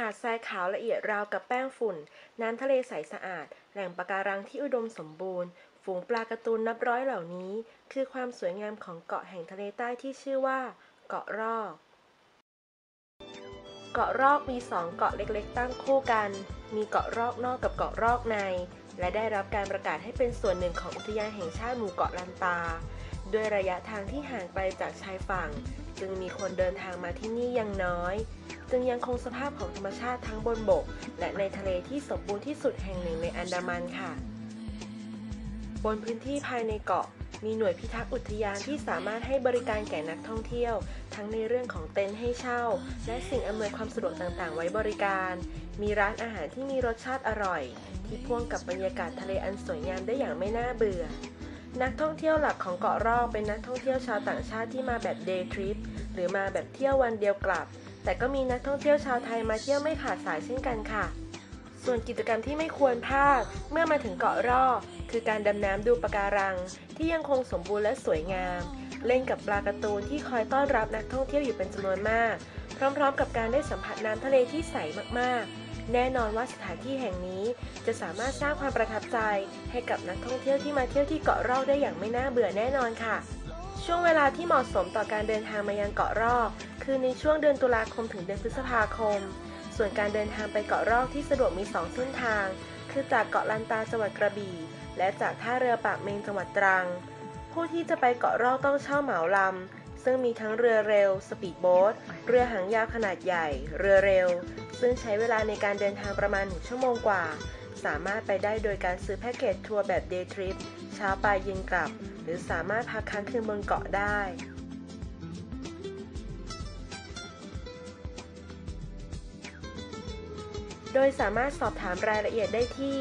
หาดทรายขาวละเอียดราวกับแป้งฝุ่น น้ำทะเลใสสะอาด แหล่งปะการังที่อุดมสมบูรณ์ ฝูงปลาการ์ตูนนับร้อยเหล่านี้ คือความสวยงามของเกาะแห่งทะเลใต้ที่ชื่อว่า เกาะรอก เกาะรอกมีสองเกาะเล็กๆ ตั้งคู่กัน มีเกาะรอกนอกกับเกาะรอกใน และได้รับการประกาศให้เป็นส่วนหนึ่งของอุทยานแห่งชาติหมู่เกาะลันตา ด้วยระยะทางที่ห่างไกลจากชายฝั่ง จึงมีคนเดินทางมาที่นี่ยังน้อย จึงยังคงสภาพของธรรมชาติทั้งบนบก และในทะเลที่สมบูรณ์ที่สุดแห่งหนึ่งในอันดามันค่ะ บนพื้นที่ภายในเกาะ มีหน่วยพิทักษ์อุทยานที่สามารถให้บริการแก่นักท่องเที่ยว ทั้งในเรื่องของเต็นท์ให้เช่า และสิ่งอำนวยความสะดวกต่างๆ ไว้บริการ มีร้านอาหารที่มีรสชาติอร่อย ที่พ่วงกับบรรยากาศทะเลอันสวยงามได้อย่างไม่น่าเบื่อ นักท่องเที่ยวหลักของเกาะรอกเป็นนักท่องเที่ยวชาวต่างชาติที่มาแบบเดย์ทริปหรือมาแบบเที่ยววันเดียวกลับ แต่ก็มีนักท่องเที่ยวชาวไทยมาเที่ยวไม่ขาดสายเช่นกันค่ะ ส่วนกิจกรรมที่ไม่ควรพลาดเมื่อมาถึงเกาะรอกคือการดำน้ำดูปะการัง ที่ยังคงสมบูรณ์และสวยงาม เล่นกับปลาการ์ตูนที่คอยต้อนรับนักท่องเที่ยวอยู่เป็นจำนวนมาก พร้อมๆ กับการได้สัมผัสน้ำทะเลที่ใสมากๆ แน่นอนว่าสถานที่แห่งนี้จะสามารถสร้างความประทับใจ ให้กับนักท่องเที่ยวที่มาเที่ยวที่เกาะรอกได้อย่างไม่น่าเบื่อแน่นอนค่ะ ช่วงเวลาที่เหมาะสมต่อการเดินทางมายังเกาะรอก คือในช่วงเดือนตุลาคมถึงเดือนพฤษภาคม ส่วนการเดินทางไปเกาะรอกที่สะดวกมี 2 เส้นทาง คือจากเกาะลันตาจังหวัดกระบี่ และจากท่าเรือปากเมงจังหวัดตรัง ผู้ที่จะไปเกาะรอกต้องเช่าเหมาลำ ซึ่งมีทั้งเรือเร็ว สปีดโบ๊ท เรือหางยาวขนาดใหญ่ เรือเร็ว ซึ่งใช้เวลาในการเดินทางประมาณ 1 ชั่วโมงกว่า สามารถไปได้โดยการซื้อแพ็กเกจทัวร์แบบเดย์ทริป เช้าไปเย็นกลับ หรือสามารถพักค้างคืนบนเกาะได้โดยสามารถสอบถามรายละเอียดได้ที่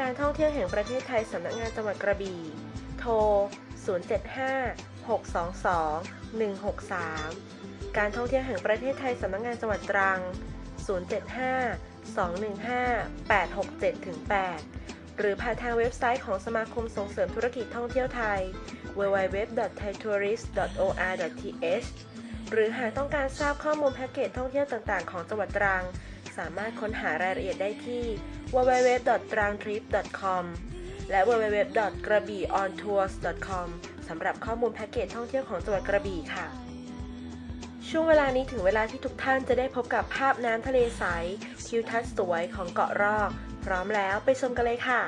การท่องเที่ยวแห่งประเทศไทยสำนักงานจังหวัดกระบี่ โทร 075 622 163 การท่องเที่ยวแห่งประเทศไทยสำนักงานจังหวัดตรัง 075 215 867 8 หรือผ่านทางเว็บไซต์ของสมาคมส่งเสริมธุรกิจท่องเที่ยวไทย www.thaitourist.or.th หรือหากต้องการทราบข้อมูลแพ็กเกจท่องเที่ยวต่างๆ ของจังหวัดตรัง สามารถค้นหารายละเอียดได้ที่ www.trangtrip.com และ www.grabiontours.com สำหรับข้อมูลแพ็กเกจท่องเที่ยวของจังหวัดกระบี่ค่ะ ช่วงเวลานี้ถึงเวลาที่ทุกท่านจะได้พบกับภาพน้ำทะเลใสทิวทัศน์สวยของเกาะรอก พร้อมแล้วไปชมกันเลยค่ะ